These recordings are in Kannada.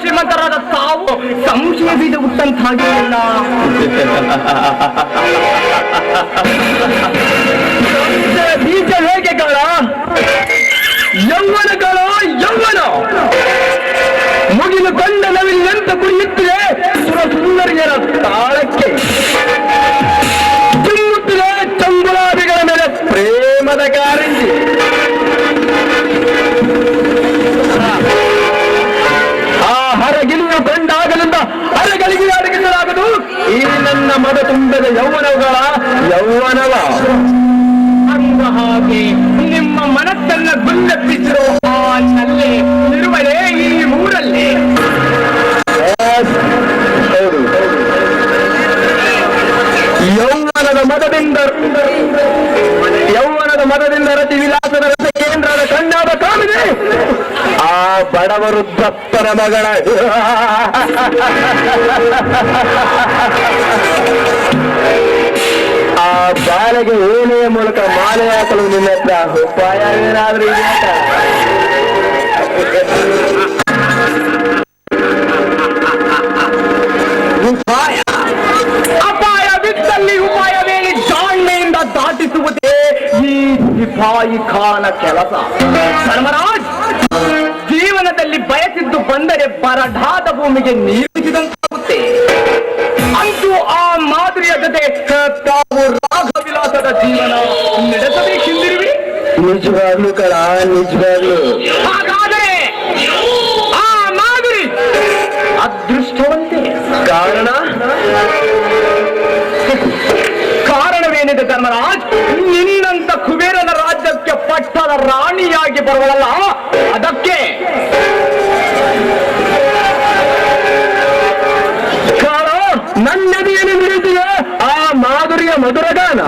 ಶ್ರೀಮಂತರಾದ ತಾವು ಸಂಶಯ ಬೀಜ ಹುಟ್ಟಂತಾಗಿಲ್ಲ ಬೀಜ ಹೇಗೆ ಗಾಳ? ಯೌವನ ಗಾಳ, ಯೌವನ! ಮುಗಿಲು ಕಂಡ ನವಿಲ್ಲಂತ ಕುಣಿಯುತ್ತಿದೆ ಸುರ ಸುಂದರಿಯರ ತಾಳಕ್ಕೆ ನನ್ನ ತುಂಬಿದ ಯೌವನಗಳ ಯೌವನವ. ಅಂದ ಹಾಗೆ ನಿಮ್ಮ ಮನಸ್ಸನ್ನ ಗುಲ್ಲೆಪ್ಪಿಸಿರೋ ಆ ಚಲ್ಲೆ ಇರುವಲೇ ಈ ಊರಲ್ಲಿ. ಹೌದು. ಯೌವನದ ಮದದಿಂದ ಯೌವನದ ಮದದಿಂದ ರತಿ ವಿಲಾಸದ ರಸ ಕೇಂದ್ರದ ಕಂಡಾದ ಕಾಮಿದೆ ಆ ಬಡವರು ದಪ್ಪನ ಮಗಳ. ಆ ಬಾಲೆಗೆ ಏನೆಯ ಮೂಲಕ ಮಾಲೆ ಹಾಕಲು ನಿನ್ನ ಹತ್ರ ಉಪಾಯ ಏನಾದ್ರೂ ಇದೆಯಾ? ರಾಣಿಯಾಗಿ ಬರುವಳಲ್ಲ ಅದಕ್ಕೆ ಕಾರಣ ನನ್ನದೇನು ನಿರುತ್ತಿದೆ ಆ ಮಾಧುರಿಯ ಮಧುರಗಾನ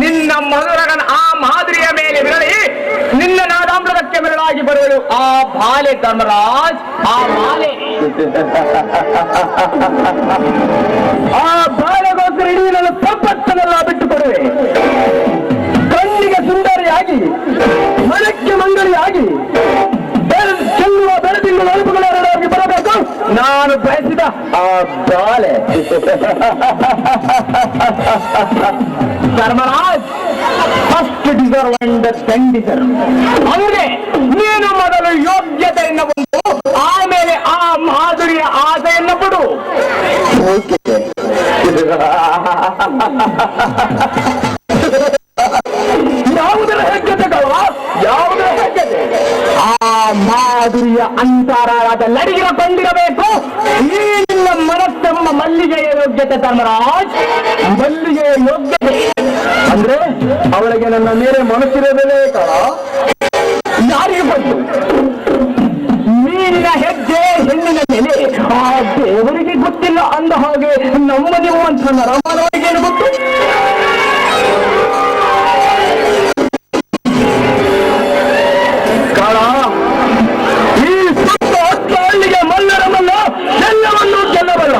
ನಿನ್ನ ಮಧುರಗನ ಆ ಮಾದರಿಯ ಮೇಲೆ ಬಿರಳಿ ನಿನ್ನ ನಾದಾಮೃತಕ್ಕೆ ಮೆರಳಾಗಿ ಬರುವಳು. ಆ ಬಾಲೆ ಧರ್ಮರಾಜ್, ಆ ಬಾಲೆ. ಆ ಬಾಲೆಗೋಸ್ಕರ ಇಡೀ ಕಣ್ಣಿಗೆ ಸುಂದರಿಯಾಗಿ, ಮನಕ್ಕೆ ಮಂಗಲಿಯಾಗಿ ಬೆಳೆ- ಚೆಲ್ಲುವ ಬೆಳೆದಿಲ್ಲ ನೆನಪುಗಳೆರಡಾಗಿ ಬರಬೇಕು. ನಾನು ಬಯಸಿದ ಆ ಬಾಳೆ. Dharmaraj first deserve and deserve ಅಂದ್ರೆ ನೀನು ಮೊದಲು ಯೋಗ್ಯತೆಯನ್ನು ಬಂದು ಆಮೇಲೆ ಆ ಮಾಧುರಿಯ ಆಸೆಯನ್ನು ಬಿಡು ಯಾವುದರ ಹೆಗ್ಗತೆಗಳು ಯಾವುದರ ಹೆಗ್ಗತೆ ಆ ಮಾಧುರಿಯ ಅಂತಾರಾದ ನಡಿಗಿರ ಬಂದಿರಬೇಕು ಈ ನಿನ್ನ ಮನಸ್ಸೆಂಬ ಮಲ್ಲಿಗೆಯ ಯೋಗ್ಯತೆ ಧರ್ಮರಾಜ್, ಮಲ್ಲಿಗೆಯ ಯೋಗ್ಯತೆ. ಅಂದ್ರೆ ಅವಳಿಗೆ ನನ್ನ ಮೇಲೆ ಮನಸ್ಸಿರೋದೇ ಕಣ ಯಾರಿಗೆ ಬಂತು ಮೀನಿನ ಹೆಜ್ಜೆ ಹೆಣ್ಣಿನ ಮೇಲೆ. ಆ ದೇವರಿಗೆ ಗೊತ್ತಿಲ್ಲ ಅಂದ ಹಾಗೆ ನಮ್ಮ ನರಮಾನವರಿಗೆ ಗೊತ್ತು ಕಾಳ, ಈ ಸುತ್ತ ಹಳ್ಳಿಗೆ ಮಲ್ಲರ ಮಲ್ಲ, ಎಲ್ಲವನ್ನೂ ಗೆಲ್ಲಬಲ್ಲ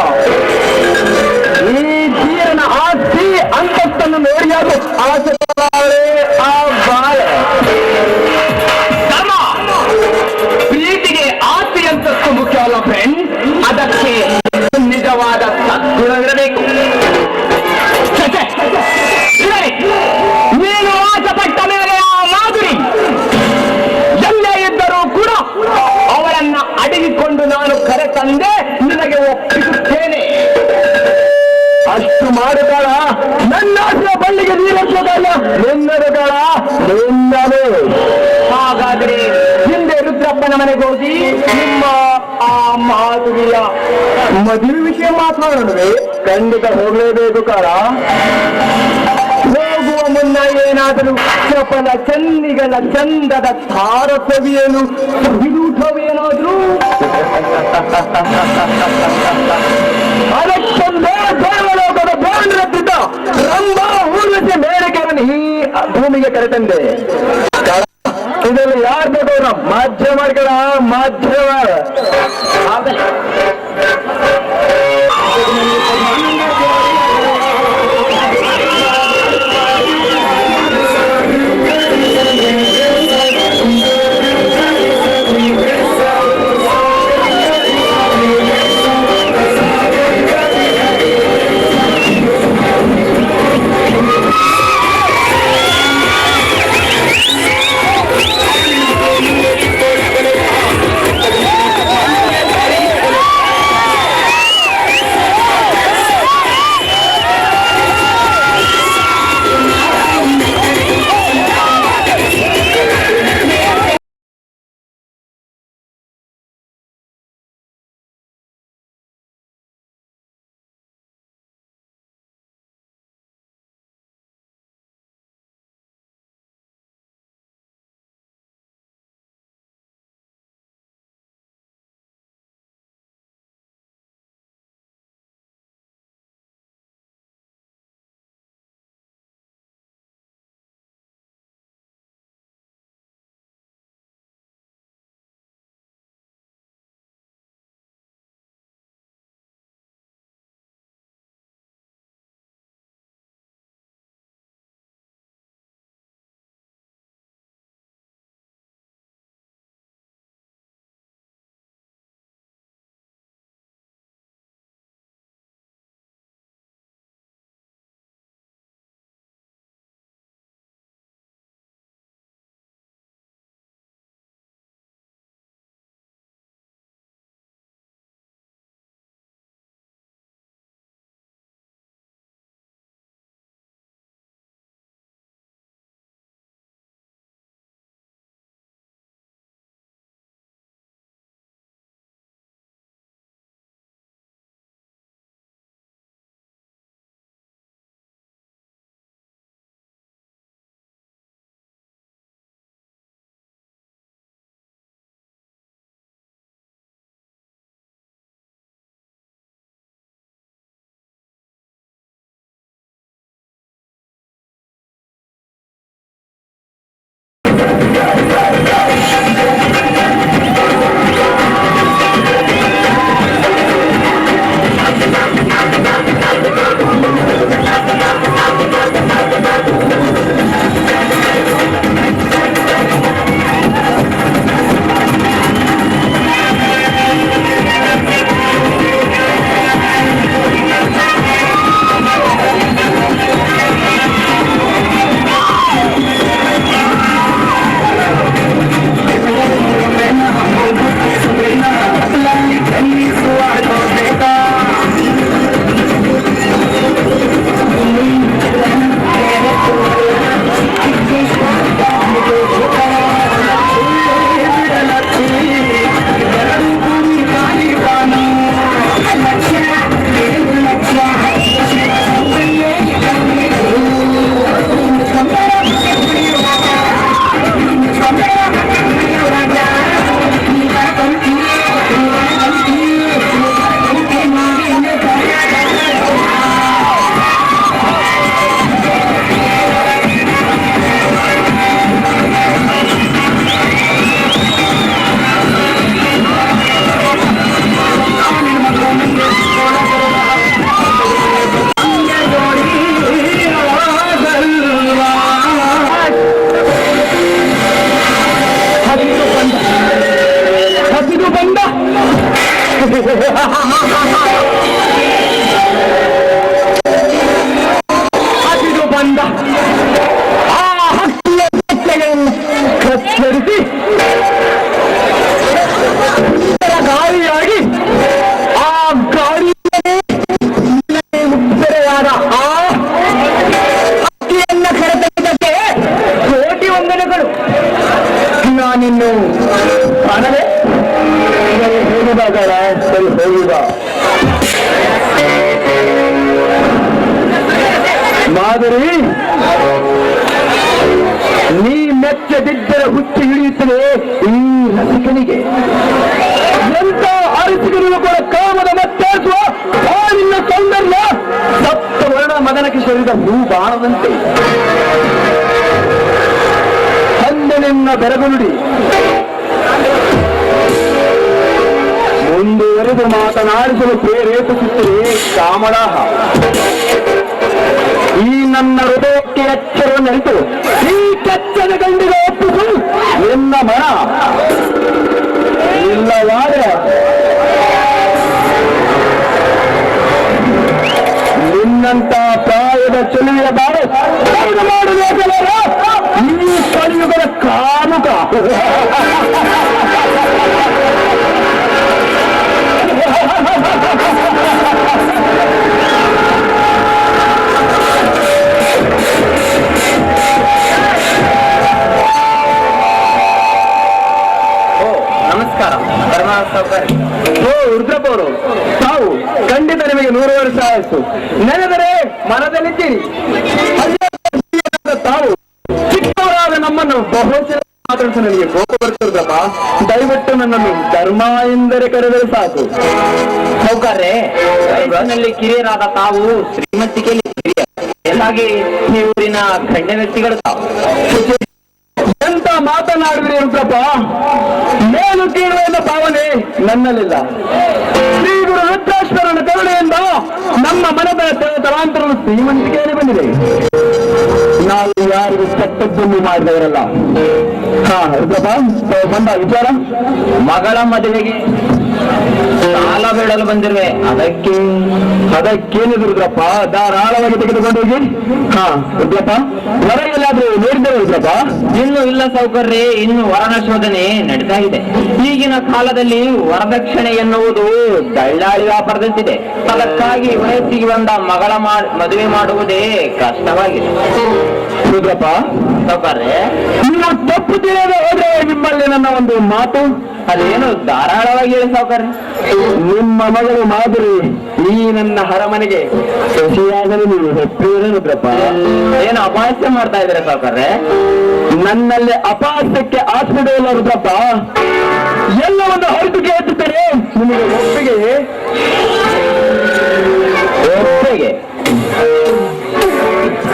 ಈ ಧೀರನ ಆಸ್ತಿ, ಅಂತಸ್ತನ್ನು ನೋಡಿಯಾರು ಆಸೆ ಮಾಧುರಿಯ. ಮದುವೆ ವಿಷಯ ಮಾತನಾಡೋಣವೇ? ಖಂಡಿತ ಹೋಗಲೇಬೇಕು ಕಾರ. ಹೋಗುವ ಮುನ್ನ ಏನಾದರೂ ಚಪಲ ಚನ್ನಿಗಳ ಚಂದದ ತಾರಸವಿಯನು ಸವಿದೂಟವೇನಾದ್ರೂ ಅದಕ್ಕೊಂದೇ ದೇವಲೋಕದ ಬೋಂಡ್ರತ್ತಿದ್ದ ರಂಭ ಊರ್ವಶಿ ಮೇಳಕೆಯನ್ನು ಈ ಭೂಮಿಗೆ ಕರೆತಂದೆ. ಇದರಲ್ಲಿ ಯಾರು ಬೇಕಾದ್ರು ಮಾಧ್ಯ ಮಾಡ್ಕೊಳ ಮಾಧ್ಯಮ ಮಾದರಿ ನೀ ಮೆಚ್ಚದಿದ್ದರೆ ಹುಚ್ಚಿ ಹಿಡಿಯುತ್ತದೆ ಈ ರಸಿಕನಿಗೆ. ಎಂತ ಅರಸಿಕನಿಗೂ ಕೂಡ ಕಾಮದ ಮತ್ತೇಸುವ ಹಾಲಿನ ಸೌಂದರ್ಯ? ಸಪ್ತ ವರ್ಣ ಮದನ ಸೇರಿದ ಹೂ ಬಾಣದಂತೆ ಹಂದನಿನ್ನ ಬೆರಗುನುಡಿ ಮುಂದುವರೆದು ಮಾತನಾಡಿಸಲು ಪ್ರೇರೇಪಿಸುತ್ತದೆ ಕಾಮಡಾಹ. ಈ ನನ್ನ ಹೃದಯಕ್ಕೆ ಎಚ್ಚರವನ್ನರಿತು ಈ ಕೆಚ್ಚನ ಗಂಡಿಗೆ ಒಪ್ಪಿಸು. ನಿನ್ನ ಮನ ಇಲ್ಲವಾದ್ರೆ ನಿನ್ನಂತ ಪ್ರಾಯದ ಚಲಿಯ ಬಾಳು ಏನು ಮಾಡಬೇಕಲ್ಲ ಈ ಕಲಿಯುಗದ ಕಾಮುಕ. ನಮಸ್ಕಾರ. ಓ ರುದ್ರಪ್ಪ ಅವರು ತಾವು ಖಂಡಿತ ನಿಮಗೆ ನೂರು ವರ್ಷ ಆಯಿತು. ನೆನೆದರೆ ಮನದಲ್ಲಿದ್ದೀರಿ ತಾವು ಚಿಕ್ಕವರಾದ ನಮ್ಮನ್ನು ಬಹುಶಃ ಮಾತಾಡಿಸ ನನಗೆ ಕೋಪ ಬರ್ತಿರ್ದಪ್ಪ ದಯವಿಟ್ಟು ನನ್ನನ್ನು ಧರ್ಮ ಎಂದರೆ ಕರೆದರೆ ಸಾಕು. ವಯಸ್ಸಿನಲ್ಲಿ ಕಿರಿಯರಾದ ತಾವು ಶ್ರೀಮಂತಿಕೆಯಲ್ಲಿ ಕಿರಿಯ. ಎಲ್ಲಾಗಿ ಈ ಊರಿನ ಗಣ್ಯ ವ್ಯಕ್ತಿಗಳು ತಾವು. ಎಂತ ಮಾತನಾಡಿದ್ರಿ ಅಂತಪ್ಪ? ಮೇಲು ಕೀಳುವ ಎಂಬ ಭಾವನೆ ನನ್ನಲ್ಲಿಲ್ಲ. ಶ್ರೀ ಗುರು ರುದ್ರೇಶ್ವರನ ಕರುಣೆಯಿಂದ ನಮ್ಮ ಮನದ ತಲಾಂತರದ ಶ್ರೀಮಂತಿಕೆಯಲ್ಲಿ ಬಂದಿದೆ. ನಾವು ಯಾರಿಗೂ ಕೆಟ್ಟದ್ದನ್ನು ಮಾಡಿದವರಲ್ಲ. ಹಾ ರುದ್ರಪ್ಪ ಬಂದ ವಿಚಾರ? ಮಗಳ ಮದುವೆಗೆ ಸಾಲ ಬೇಡಲು ಬಂದಿರುವೆ. ಅದಕ್ಕೆ ಅದಕ್ಕೇನಿದೆ ರುದ್ರಪ್ಪ? ಧಾರಾಳವಾಗಿ ತೆಗೆದುಕೊಂಡು ಹೋಗಿ. ಹಾ ರುದ್ರಪ್ಪ ನೋಡಿದ್ದೇವೆ ರುದ್ರಪ್ಪ. ಇನ್ನು ಇಲ್ಲ ಸೌಕರ್ಯ ಇನ್ನು ವರನ ಶೋಧನೆ ನಡೀತಾ ಇದೆ. ಈಗಿನ ಕಾಲದಲ್ಲಿ ವರದಕ್ಷಿಣೆ ಎನ್ನುವುದು ದಳ್ಳಾಳಿ ವ್ಯಾಪಾರದಂತಿದೆ. ಅದಕ್ಕಾಗಿ ವಯಸ್ಸಿಗೆ ಬಂದ ಮಗಳ ಮದುವೆ ಮಾಡುವುದೇ ಕಷ್ಟವಾಗಿದೆ. ರುದ್ರಪ್ಪ ಸೌಕರ್ಯ. ನೀವು ತಪ್ಪು ತಿಳಿಯದೆ ಹೋದ್ರೆ ನಿಮ್ಮಲ್ಲಿ ನನ್ನ ಒಂದು ಮಾತು. ಅದೇನು ಧಾರಾಳವಾಗಿ ಹೇಳಿ ಸೌಕರ್ಯ ನಿಮ್ಮ ಮಗಳು ಮಾದರಿ ಈ ನನ್ನ ಹರಮನೆಗೆ ಸೊಸೆಯಾಗಲು ನೀವು ಹೆಪ್ಪಿರಪ್ಪ ಏನು ಅಪಹಾಸ್ಯ ಮಾಡ್ತಾ ಇದ್ರೆ ಸಾವುಕಾರ್ರೆ ನನ್ನಲ್ಲಿ ಅಪಹಾಸ್ಯಕ್ಕೆ ಆಸ್ಪದ ಇಲ್ಲ ರುದ್ರಪ್ಪ ಎಲ್ಲವನ್ನು ಹೊರಟಿಗೆ ಎತ್ತುತ್ತಾರೆ ನಿಮಗೆ ಒಪ್ಪಿಗೆ? ಒಪ್ಪಿಗೆ.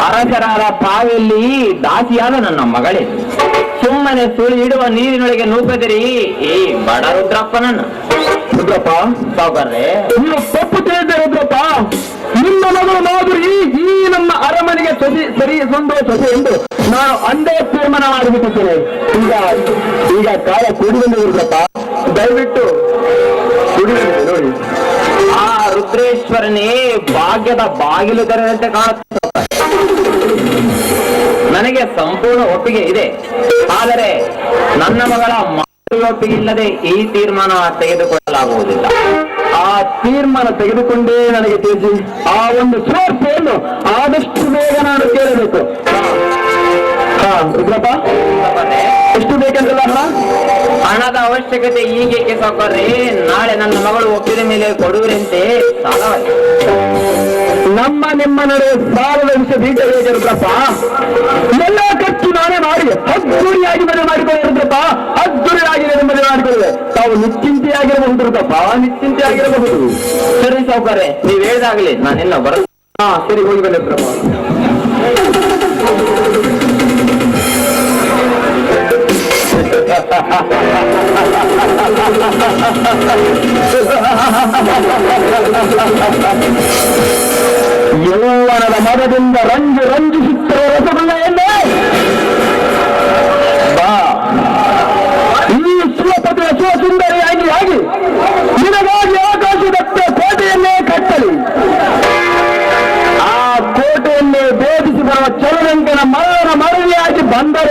ಅರಸರಾದ ಪಾವೆಯಲ್ಲಿ ದಾಸಿಯಾದ ನನ್ನ ಮಗಳೇ. ಸುಮ್ಮನೆ ಸುಳಿ ಇಡುವ ನೀರಿನೊಳಗೆ ನೂಕದಿರಿ. ಏ ಬಡ ರುದ್ರಪ್ಪನನ್ನ ರುದ್ರಪ್ಪ? ಸೌಕರ್ಯ ನಿಮ್ಮ ತಪ್ಪು ತಿಳಿದ ರುದ್ರಪ್ಪ. ನಿಮ್ಮ ಮಗಳು ಮಾಧುರಿ ಈ ನಮ್ಮ ಅರಮನೆಗೆ ಸದಿ ಸರಿ ಹೊಂದುವ ಸೊಸೆ ಎಂದು ನಾನು ಅಂದೇ ತೀರ್ಮಾನ ಮಾಡಿಬಿಟ್ಟಿದ್ದೇನೆ ಈಗ ಈಗ ಕಾಲ ಕೂಡಿ ಬಂದಿದೆ ರುದ್ರಪ್ಪ. ದಯವಿಟ್ಟು ಕೂಡಿ ನೋಡಿ. ಆ ರುದ್ರೇಶ್ವರನೇ ಭಾಗ್ಯದ ಬಾಗಿಲು ತೆರೆದಂತೆ ಕಾಣುತ್ತೆ. ನನಗೆ ಸಂಪೂರ್ಣ ಒಪ್ಪಿಗೆ ಇದೆ. ಆದರೆ ನನ್ನ ಮಗಳ ಒಪ್ಪಿಗೆ ಇಲ್ಲದೆ ಈ ತೀರ್ಮಾನ ತೆಗೆದುಕೊಳ್ಳಲಾಗುವುದಿಲ್ಲ. ಆ ತೀರ್ಮಾನ ತೆಗೆದುಕೊಂಡೇ ನನಗೆ ತಿಳಿಸಿ, ಆ ಒಂದು ಸ್ವಾರ್ಥೆಯನ್ನು ಆದಷ್ಟು ಬೇಗ ನಾನು ಕೇಳಬೇಕು. ಹಾ ಎಷ್ಟು ಬೇಕಂತಲ್ಲ ಹಣ? ಹಣದ ಅವಶ್ಯಕತೆ ಈಗೇಕೆ ಸೌಕರ್ಯ ನಾಳೆ ನನ್ನ ಮಗಳು ಒಪ್ಪಿದ ಮೇಲೆ ಕೊಡುವರಂತೆ ಸಾಲವಾಗಿದೆ ನಮ್ಮ ನಿಮ್ಮ ನಡುವೆ ಸಾಲದ ವಿಷಯ ಬೀಜ ಹೇಗೆ ರುದ್ರಪ್ಪ ಎಲ್ಲ ಖರ್ಚು ನಾನೇ ಮಾಡಿ ಅದ್ದೂರಿಯಾಗಿ ಮದುವೆ ಮಾಡಿಕೊಂಡಿರುತ್ತಪ್ಪ ಅದ್ದೂರಿಯಾಗಿ ಮದುವೆ ಮಾಡಿಕೊಳ್ಳುವೆ. ತಾವು ನಿಶ್ಚಿಂತೆಯಾಗಿರಬಹುದು ನಿಶ್ಚಿಂತೆ ನಿಶ್ಚಿಂತೆಯಾಗಿರಬಹುದು. ಸರಿ ಸೌಕರ್ಯ ನೀವ್ ಹೇಳಿದಾಗಲಿ ನಾನೆಲ್ಲ ಬರ ಹಾ, ಸರಿ, ಹೋಗಿ ಬನ್ನಿ ಯೌವನದ ಮರದಿಂದ ರಂಜು ರಂಜಿಸುತ್ತಿರುವ ರಸಗುಲ್ಲೆಯನ್ನೇ ಬಾ ಈ ಶಿವಪತಿಯ ಶಿವಸುಂದರಿಯಾಗಿ ಆಗಿ ನಿನಗಾಗಿ ಆಕಾಶದತ್ತ ಕೋಟೆಯನ್ನೇ ಕಟ್ಟಲಿ ಆ ಕೋಟೆಯನ್ನೇ ಭೇದಿಸಿ ಬರುವ ಚಲರಂಕನ ಮರಣ ಮರಳಿಯಾಗಿ ಬಂದರೆ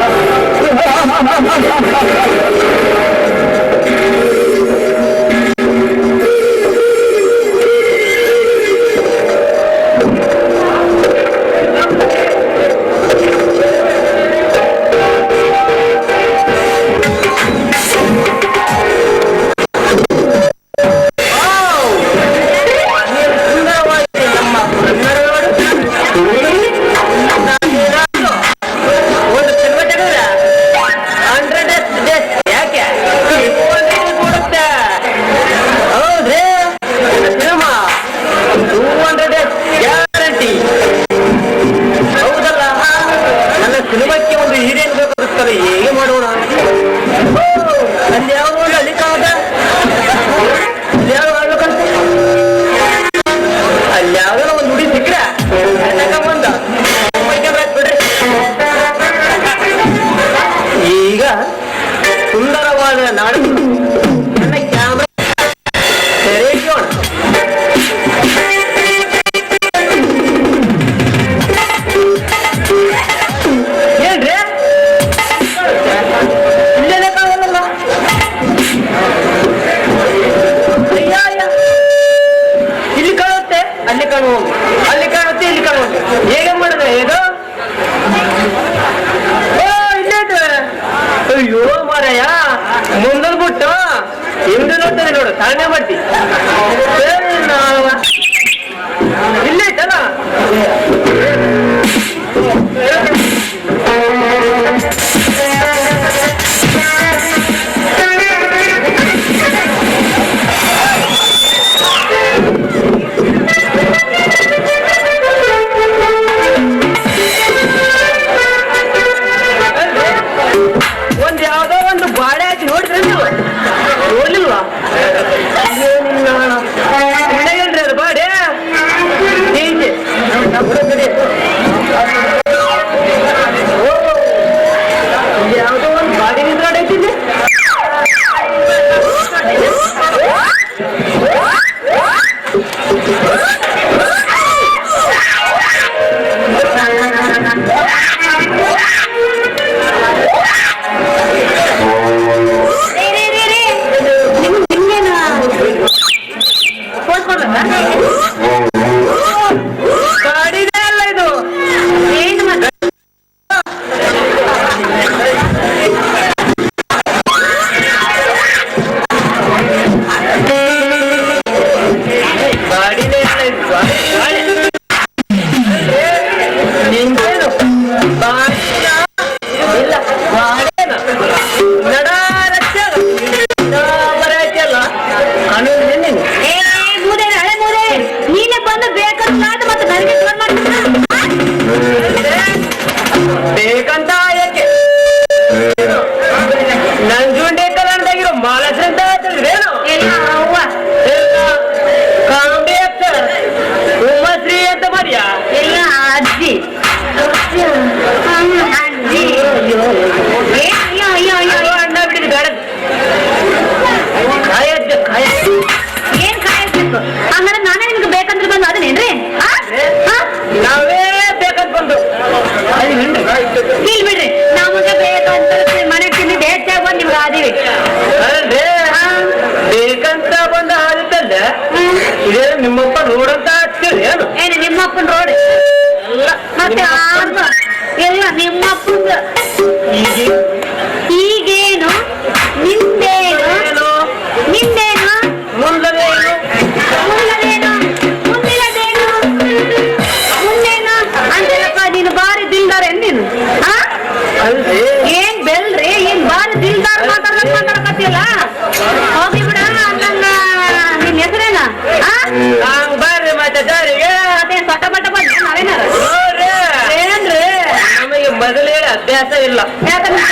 ಅಭ್ಯಾಸ ಇಲ್ಲ. ಯಾಕಂದ್ರೆ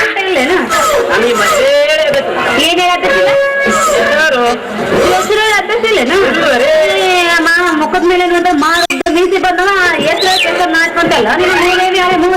ಮುಖದ ಮೇಲೆ ಮಾಡ ಮೀಸಿ ಬಂದ ಮಾಡ್ಕೊಂತಲ್ಲ ನಾಚ್ಕೊಂತಲ್ಲ? ನಿಮ್ಮ